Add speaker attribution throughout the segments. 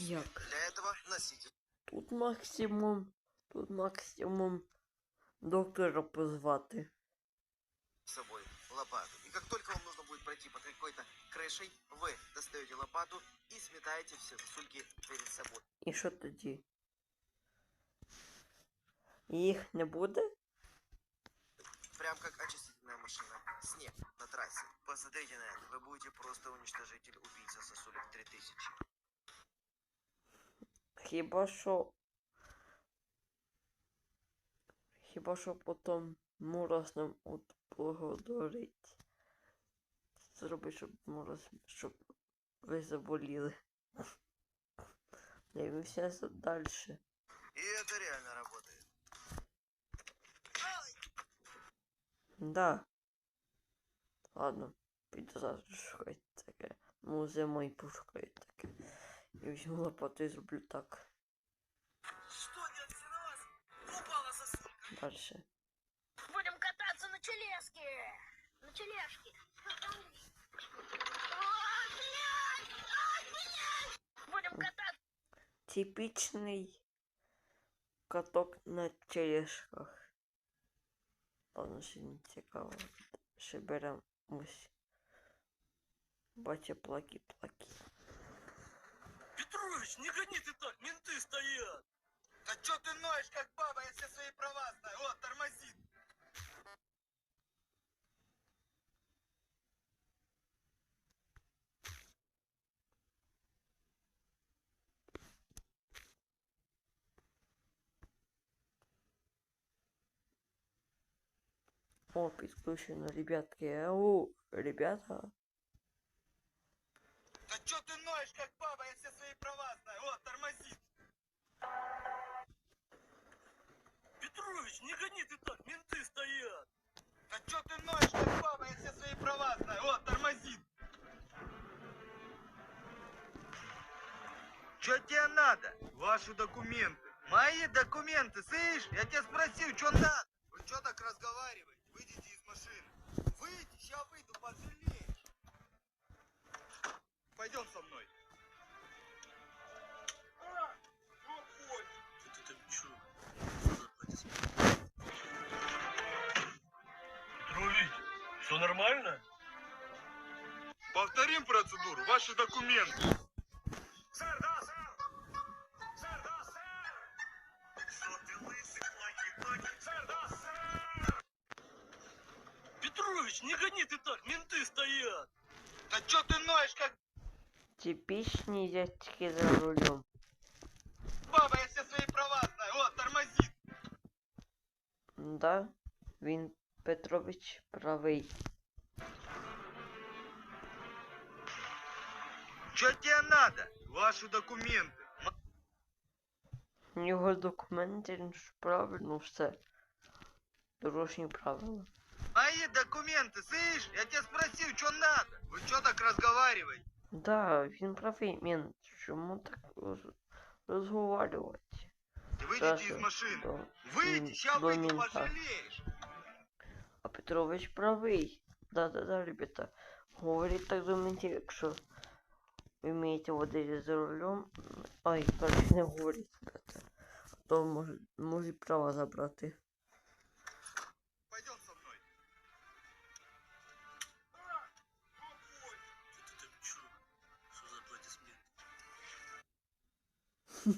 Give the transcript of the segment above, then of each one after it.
Speaker 1: Як?
Speaker 2: Для этого носите
Speaker 1: Тут максимум. Тут максимум доктора позвати.
Speaker 2: с собой лопату. И как только вам нужно будет пройти под какой-то крышей, вы достаете лопату и сметаете все сосульки перед собой.
Speaker 1: І що тоді? Їх не буде?
Speaker 2: Прям как очистительная машина. Снег на трассе. Посмотрите на это. Вы будете просто уничтожитель убийца сосулек 3000.
Speaker 1: Хіба що. Хіба що потім Мурас нам от благодарить. Зроби, щоб Мурас, щоб ви заболіли. Дивимося далі.
Speaker 2: И это реально работает.
Speaker 1: Да. Ладно, піду завтра шукати таке. Ну, зимою пошукаю таке. І візьму лопату і зроблю так.
Speaker 2: Что не отсиналось? Упала сосулька.
Speaker 1: Дальше.
Speaker 3: Будем кататься на тележке. На тележке. Будем кататься.
Speaker 1: Типічний каток на тележках. Ладно, ще не цікаво. Ще беремо ось. Бача плаки-плаки.
Speaker 4: Петрович, не гони ты так, менты стоят.
Speaker 2: Да чё ты ноешь, как баба, я все свои права знаю. Вот, тормозит.
Speaker 1: О, підключено, ребятки. Ау, ребята.
Speaker 4: Петрович, не гони ты так, менты стоят.
Speaker 2: Да чё ты ноешь, баба, я все свои права знаю. Вот, тормозит. Чё тебе надо? Ваши документы. Мои документы, слышь? Я тебя спросил, что надо? Вы что так разговариваете? Выйдите из машины. Выйди, сейчас выйду, пожалеешь.
Speaker 4: нормально?
Speaker 2: Повторим процедуру. Ваши документы.
Speaker 4: Сэр, да, сэр! Сэр, да, сэр! Что ты лысый, плаки, плаки? Сэр, да, сэр! Петрович, не гони ты так, менты стоят!
Speaker 2: Да чё ты ноешь, как
Speaker 1: Типічні дядьки за рулем.
Speaker 2: баба, я все свои права знаю. Вот, тормозит.
Speaker 1: Да, він Петрович правий.
Speaker 2: Что тебе надо? Ваши документы.
Speaker 1: У нього документи він ж правильно все. Дорожні правила.
Speaker 2: Мои документы, слышь? Я тебя спросил, что надо? Вы что так разговариваете?
Speaker 1: Да, він правий, мент. Чому так роз... розговарювати?
Speaker 2: Выйдите
Speaker 1: Саша,
Speaker 2: из машины.
Speaker 1: до-
Speaker 2: Выйди,
Speaker 1: м,
Speaker 2: сейчас
Speaker 1: до
Speaker 2: выйду,
Speaker 1: мента.
Speaker 2: пожалеешь.
Speaker 1: А Петрович правий. Да-да-да, ребята. Говоріть так до ментів, якщо ви вмієте водити за рулем. Ай, короче, не говоріть, ребята. А то може, можуть права забрати.
Speaker 2: Пойдем со мной.
Speaker 4: Ты там чё? Что за аплодисменты?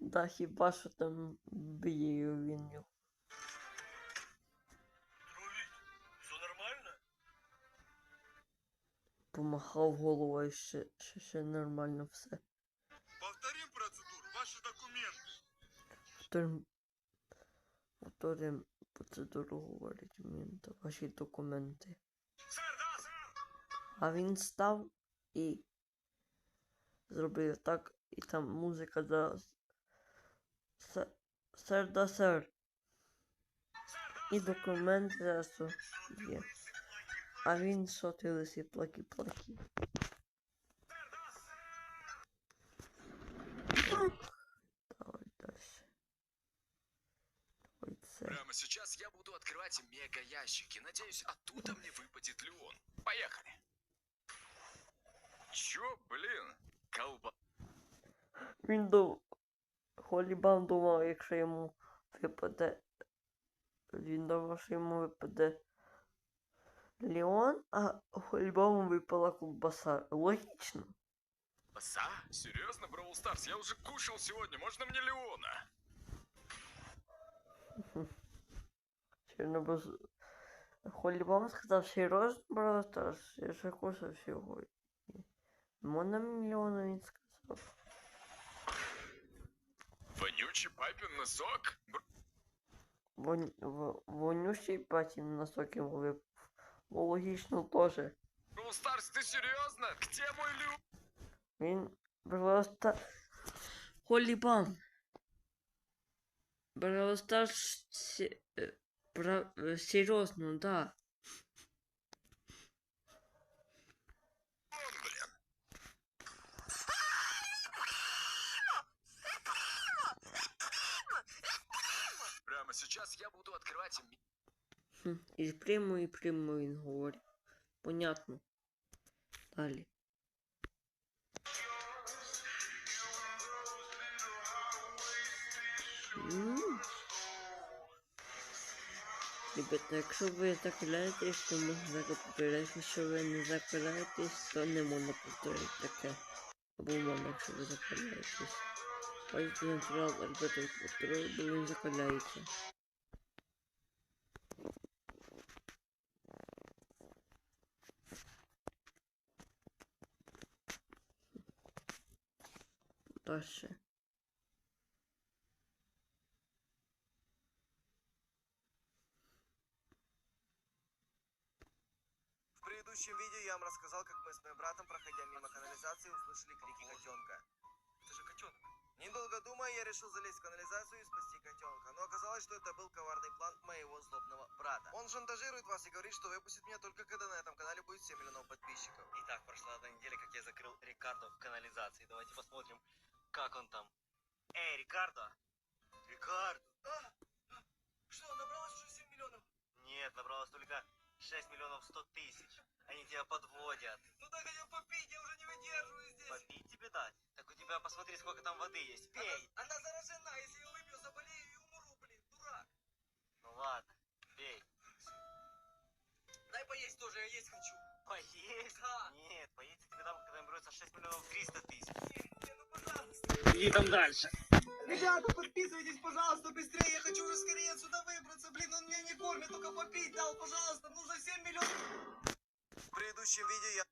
Speaker 1: Да, хіба що там б'є він його. Помахав головою ще, ще, ще нормально все.
Speaker 2: Повторим процедуру. Ваши документы.
Speaker 1: Повторим, повторим процедуру говорить мені та ваші документи.
Speaker 4: Сэр, да, сэр!
Speaker 1: А він став і зробив так, і там музика за се- сер да сер. І документи зараз о- є. А він сотилися плаки-плаки. Давай дальше. Давай це.
Speaker 5: Прямо сейчас я буду открывать мега-ящики. Надеюсь, оттуда мне выпадет Леон. Поехали. Чё, блин? колба.
Speaker 1: Він до Холібан думав, якщо йому випаде. Він думав, що йому випаде Леон, а Холібану випала ковбаса. Логічно.
Speaker 5: Оса? Серьезно, Бравл Старс? Я уже кушал сегодня, можно мне Леона?
Speaker 1: Чорнобоз... Холібан сказав серйозно, брат, Старс, я вже кусав сьогодні. Можна мільйона він сказав.
Speaker 5: Вонючий папин носок? Бр-
Speaker 1: Вон... в- Вонючий патін на соки випав. Ну, логічно теж.
Speaker 5: Бравл Старс, ты серьезно? Где мой Леон?
Speaker 1: Він просто... Холібан. Просто с- е, про... е, серйозно, да.
Speaker 5: Прямо сейчас я буду открывать ми-
Speaker 1: Хм, І прямо, і прямо він говорить. Понятно. Далі. Ребята, якщо ви закаляєтесь, то можна повторяти. Якщо ви не закаляєтесь, то не можна повторити таке. Або можна, якщо ви закаляєтесь. Бачите, натурал Альберта повторив, бо він закаляється. Дальше.
Speaker 6: В предыдущем видео я вам рассказал, как мы с моим братом, проходя мимо канализации, услышали крики котенка. Это же котенок. Недолго думая, я решил залезть в канализацию и спасти котенка. Но оказалось, что это был коварный план моего злобного брата. Он шантажирует вас и говорит, что выпустит меня только когда на этом канале будет 7 миллионов подписчиков.
Speaker 7: Итак, прошла одна неделя, как я закрыл Рикардо в канализации. Давайте посмотрим, как он там. Эй, Рикардо!
Speaker 6: Рикардо! А! Что, набралось уже 7 миллионов?
Speaker 7: Нет, набралось только 6 миллионов 100 тысяч. Они тебя подводят.
Speaker 6: Ну так хотел попить, я уже не выдерживаю здесь.
Speaker 7: Попить тебе дать? Так у тебя посмотри, сколько там воды есть. Пей!
Speaker 6: Она, она заражена, если я выпью, заболею и умру, блин, дурак.
Speaker 7: Ну ладно, пей.
Speaker 6: Дай поесть тоже, я есть хочу.
Speaker 7: Поесть?
Speaker 6: Да.
Speaker 7: Нет, поесть я тебе дам, когда наберется 6 миллионов 300 тысяч.
Speaker 6: Ну пожалуйста.
Speaker 7: Иди там дальше.
Speaker 6: Ребята, подписывайтесь, пожалуйста, быстрее. Я хочу уже скорее отсюда выбраться. Блин, он меня не кормит, только попить дал, пожалуйста. Нужно 7 миллионов. В предыдущем видео я...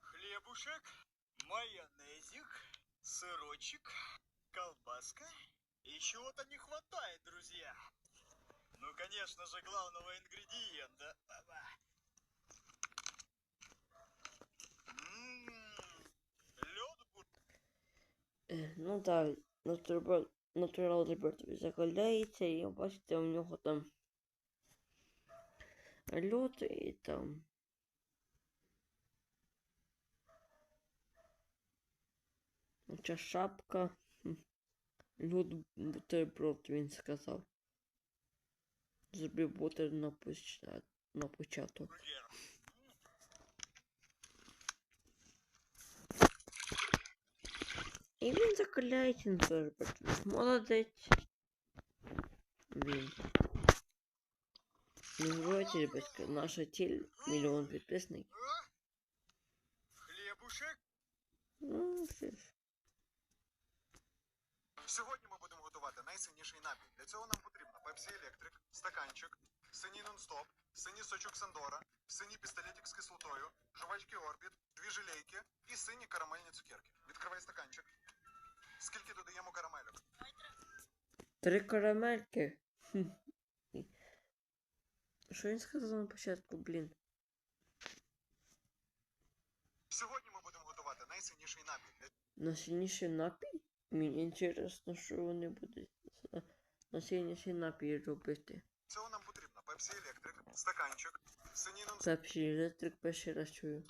Speaker 2: Хлебушек, майонезик, сырочек, колбаска. И чего-то не хватает, друзья. Ну, конечно же, главного ингредиента. Опа. М, Лед
Speaker 1: Е, Ну так, натурал, натурал Альберт закаляється, і бачите, у нього там льот і там. Ця шапка. Хм. Льот бутерброд, він сказав. Зробив бутер на, поча- на початок.
Speaker 2: бургер.
Speaker 1: І він закаляється на Альберт. Молодець. Він. Не забувайте, ребятки, наша ціль мільйон підписників.
Speaker 2: Хлебушек.
Speaker 1: Ну, що ж.
Speaker 8: Сьогодні ми будемо готувати найсильніший напій. Для цього нам потрібно Pepsi Electric, стаканчик, синій нон-стоп, синій сочок Сандора, синій пістолетик з кислотою, жувачки Орбіт, дві жилейки і сині карамельні цукерки. Відкривай стаканчик. Скільки додаємо карамелек?
Speaker 1: Три карамельки. Що він сказав на початку, блін?
Speaker 8: Сьогодні ми будемо готувати найсильніший напій. Для
Speaker 1: Найсильніший напій? Мені інтересно, що вони будуть за найсильніший напій робити.
Speaker 8: цього нам потрібно Pepsi Electric, стаканчик, синій нон-стоп,
Speaker 1: Пепсі електрик перший раз чую.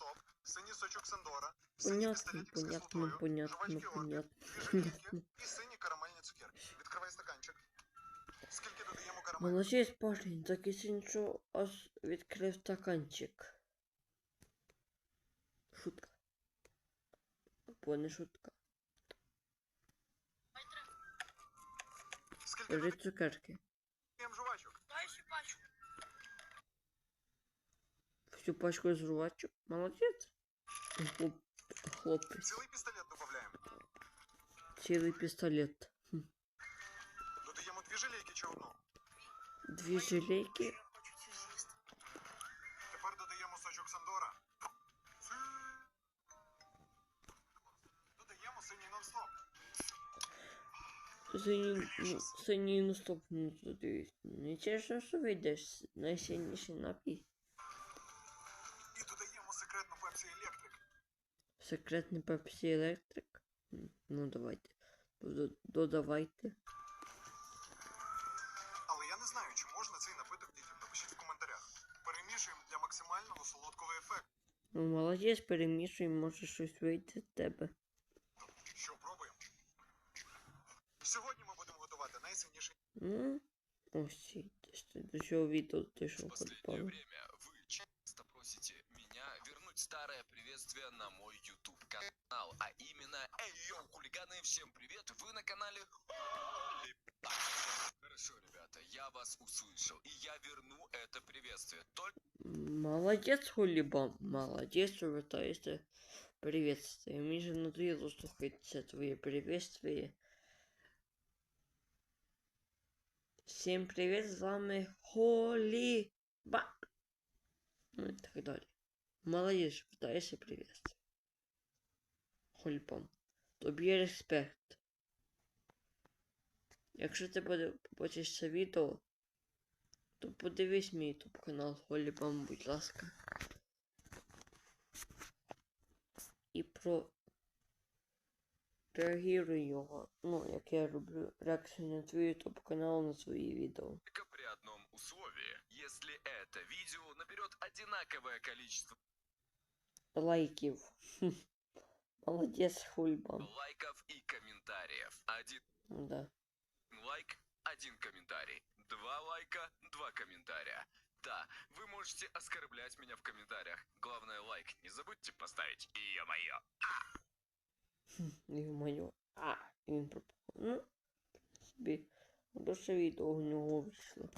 Speaker 8: синій сочок Сандора, синій
Speaker 1: Понятно,
Speaker 8: пістолетик з
Speaker 1: понятно,
Speaker 8: кислотою,
Speaker 1: понятно,
Speaker 8: жувачки Орбіт,
Speaker 1: понятно.
Speaker 8: дві жилейки і сині карамельні цукерки. Відкривай стаканчик. Скільки додаємо карамелек?
Speaker 1: Молодець, парень, так і що аж відкрив стаканчик. Шутка. Або не шутка.
Speaker 8: Скільки
Speaker 1: Бери
Speaker 8: ми
Speaker 1: цукерки.
Speaker 8: даємо жувачок?
Speaker 3: Дай ще пачку.
Speaker 1: Всю пачку жвачок. Молодець. Хлоп... Хлопець.
Speaker 8: Цілий пістолет додаємо.
Speaker 1: Цілий пістолет. Хм.
Speaker 8: Додаємо Синій,
Speaker 1: ну, синій наступ не туди. Не що вийдеш найсильніший напій.
Speaker 8: І додаємо секретну Пепсі Електрик.
Speaker 1: Секретний Пепсі Електрик. Ну давайте. Додавайте.
Speaker 8: Але я не знаю, чи можна цей напиток дітям. Напишіть в коментарях. Перемішуємо для максимального солодкого ефекту.
Speaker 1: Ну, молодець, перемішуй, може щось вийде з тебе. Ну, ось ці, десь ти до цього відео ти що
Speaker 5: В последнее
Speaker 1: попало.
Speaker 5: время вы часто просите меня вернуть старое приветствие на мой YouTube канал, а именно Эй, йоу, хулиганы, всем привет, вы на канале Holy Pie. Хорошо, ребята, я вас услышал, и я верну это приветствие. Только
Speaker 1: Молодець, Холібам, молодець, повертаєшся. Приветствие. Мені же надоело слухати це твоє Всім привіт, з вами Холіба. Ну і так далі. Молодець, питаєшся приветствие. Холібам. Тобі респект. Якщо ти побачиш це відео, то подивись мій ютуб канал Холібам, будь ласка. І про реагіруй його. Ну, як я роблю реакцію на твій ютуб канал на свої відео.
Speaker 5: при одном условии. Если это видео наберет одинаковое количество
Speaker 1: Лайків. Хм. Молодець, Хульбам.
Speaker 5: лайков и комментариев. Один
Speaker 1: Да.
Speaker 5: лайк, один комментарий. Два лайка, два комментария. Да, вы можете оскорблять меня в комментариях. Главное, лайк не забудьте поставить. Ё-моё.
Speaker 1: І в моє. А, і він пропав. Ну, в собі. Дуже відео у нього вийшло.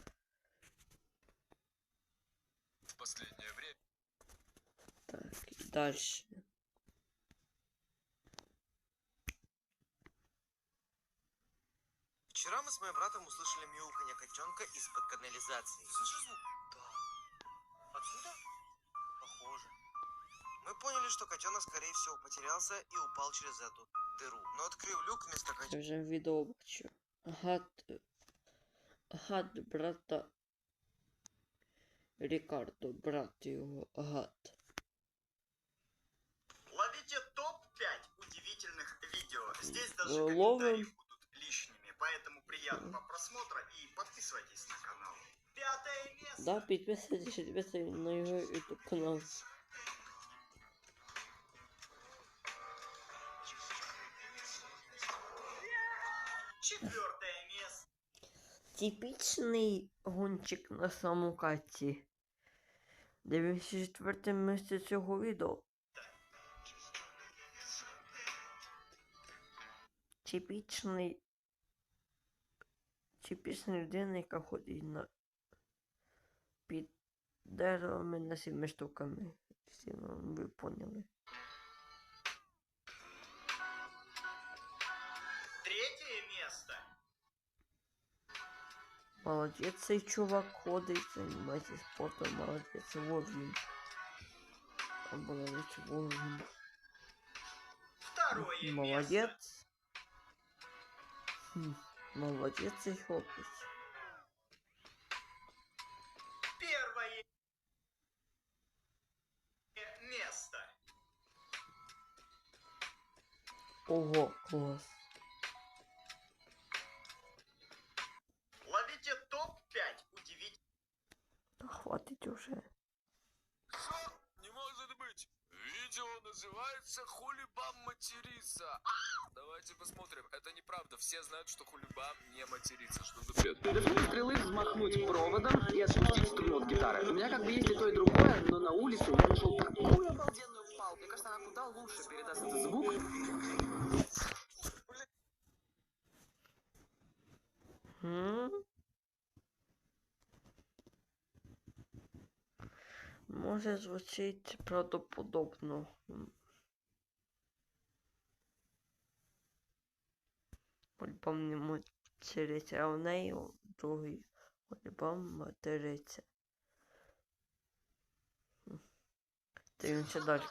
Speaker 5: В последнее время
Speaker 1: Так, і далі.
Speaker 6: Вчера мы с моим братом услышали мяуканье котенка из-под канализации.
Speaker 7: Слышишь звук? Да. Отсюда? Похоже.
Speaker 6: Мы поняли, что котенок, скорее всего, потерялся и упал через эту дыру. Но открыв люк вместо
Speaker 1: Я
Speaker 6: котенка,
Speaker 1: вже відео бачу. Гад. Гад брата. Рікардо, брат його гад.
Speaker 2: Ловите топ-5 удивительных видео. Здесь даже
Speaker 1: Ловим.
Speaker 2: комментарии будут лишними, поэтому приятного просмотра и подписывайтесь на канал. Пятое место.
Speaker 1: Да, підписуйтесь, підписуйтесь на його ютуб канал.
Speaker 2: Четвертое место.
Speaker 1: Типічний гонщик на самокаті. 94 місце цього відео. Типічний. Типічна людина, яка ходить на під деревами на сіми штуками. Всі ну, ви поняли. Молодець цей чувак ходить, займається спортом, молодець, вот він. Або навіть вон він.
Speaker 2: Второе место.
Speaker 1: Молодець. Хм, Молодець цей хлопець.
Speaker 2: Первое место.
Speaker 1: Ого, клас.
Speaker 5: Матерится. Что за бред?
Speaker 9: До звука стрелы взмахнуть проводом и отпустить струну от гитары. У меня как бы есть и то, и другое, но на улице я нашел такую обалденную палку. Мне кажется, она куда лучше передаст этот звук.
Speaker 1: Може звучить правдоподобно. М. Альбом не материться, в неї другий альбом материться. Дивимося далі.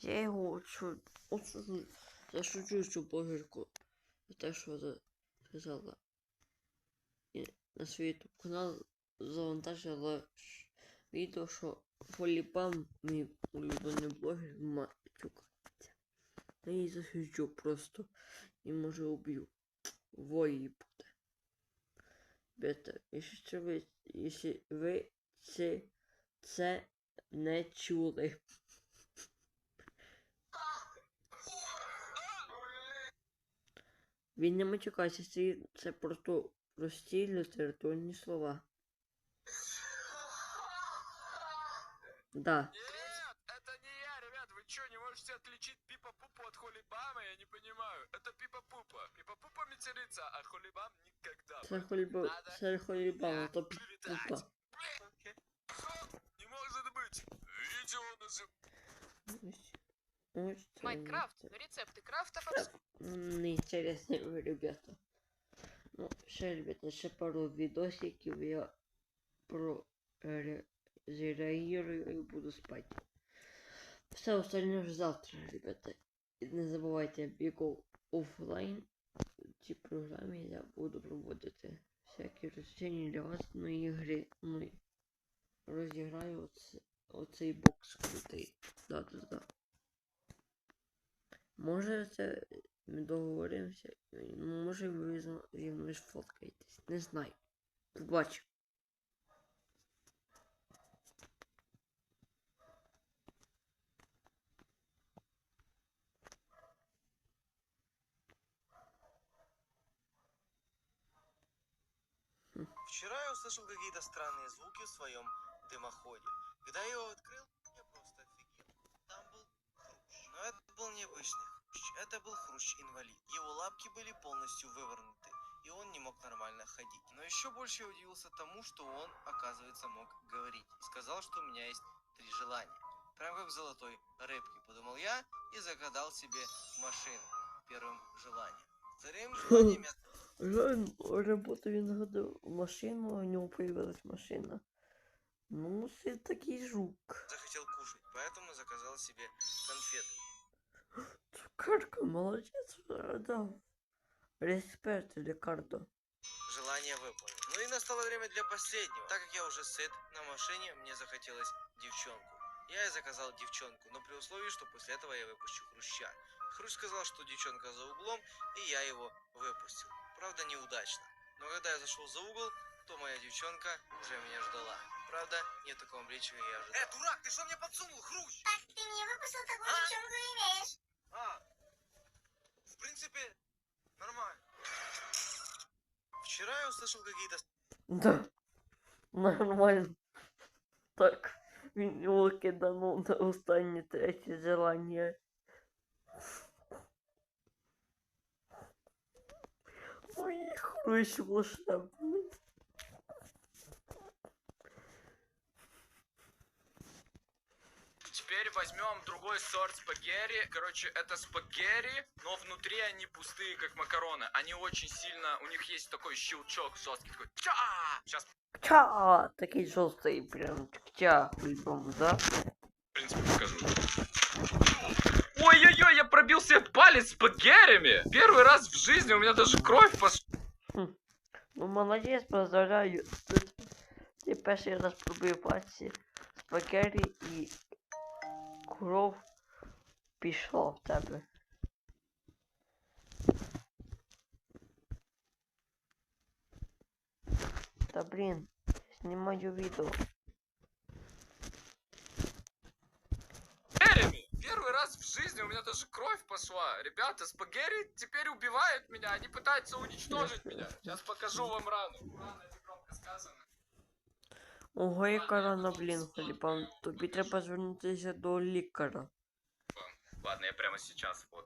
Speaker 1: Я його чу... осуджу, засуджую цю блогерку за те, що вона сказала. І на свій YouTube канал завантажила відео, що Фоліпам, мій улюблений блогер, матюкається. Я її засуджу просто і може уб'ю. Волі буде. Ребята, якщо ви, якщо ви це, це не чули. Він не матюкається, це, це просто прості літературні слова. Да.
Speaker 5: Нет, это не я, ребят. Вы что, не можете отличить Пипа-Пупу понимаю. Это Пипа-Пупа. Пипа-Пупа матерится, а Хулибам никогда.
Speaker 1: Це хольба, це хольбама, то пупа.
Speaker 5: Что? Не может быть. Видео называется...
Speaker 1: Ось це
Speaker 10: Майнкрафт.
Speaker 1: це.
Speaker 10: Рецепты крафтов от
Speaker 1: Неінтересні ви, ребята. Ну, ще, ребята, ще пару відосиків я про ре- зреагирую і буду спати. Все остальне вже завтра, ребята. Не забувайте, Бігл офлайн. В цій програмі я буду проводити всякі розвчені для вас, ну і гри. Ну і розіграю оце, оцей бокс крутий. Да-да-да. Може це ми договоримося, може ви зі мною сфоткаєтесь. Не знаю. Побачимо.
Speaker 6: Вчера я услышал какие-то странные звуки в своем дымоходе. Когда я его открыл, я просто офигел. Там был хрущ. Но это был необычный хрущ. Это был хрущ-инвалид. Его лапки были полностью вывернуты, и он не мог нормально ходить. Но еще больше я удивился тому, что он, оказывается, мог говорить. И сказал, что у меня есть три желания. Прям как в золотой рыбке, подумал я и загадал себе машину первым желанием. Вторым желанием я
Speaker 1: Жаль, роботу він гадав машину, у нього появилась машина. Ну, це такий жук.
Speaker 6: захотел кушать, поэтому заказал себе конфеты.
Speaker 1: Цукерка, молодець, да. Респект, Рикардо.
Speaker 6: Желание выполнено. Ну и настало время для последнего. Так как я уже сыт на машине, мне захотелось девчонку. Я и заказал девчонку, но при условии, что после этого я выпущу хруща. Хрущ сказал, что девчонка за углом, и я его выпустил Правда, неудачно. Но когда я зашел за угол, то моя девчонка уже меня ждала. Правда, не в таком обличии, как я ожидал. Э, дурак, ты что мне подсунул, хрущ?
Speaker 3: Так ты не выпустил такую
Speaker 6: А?
Speaker 3: девчонку имеешь.
Speaker 6: А, в принципе, нормально. Вчера я услышал какие-то
Speaker 1: Да. Нормально. Так, він його киданув на останнє третє Ой, хрущ волшебний.
Speaker 5: Теперь возьмем другой сорт спагетти. Короче, это спагетти, но внутри они пустые, как макароны. Они очень сильно, у них есть такой щелчок жесткий, такой ча! Сейчас,
Speaker 1: Ча! Такий жорсткий, прям ча по-любому, да?
Speaker 5: в принципе, покажу. Ой-ой-ой, я пробил себе палец спагеттями! Первый раз в жизни у меня даже кровь пошла.
Speaker 1: Ну, молодець, поздравляю. Ти, ти перший раз пробив пальці спагері і кров пішла в тебе. Та блін, знімаю відео.
Speaker 11: жизни у меня даже кровь пошла. Ребята, спагери теперь убивают меня. Они пытаются уничтожить меня. Сейчас покажу вам рану. Рана это громко сказано.
Speaker 1: Ого, яка рана, блін, Філіпан. Тобі треба звернутися до лікаря.
Speaker 11: Ладно, я прямо сейчас вот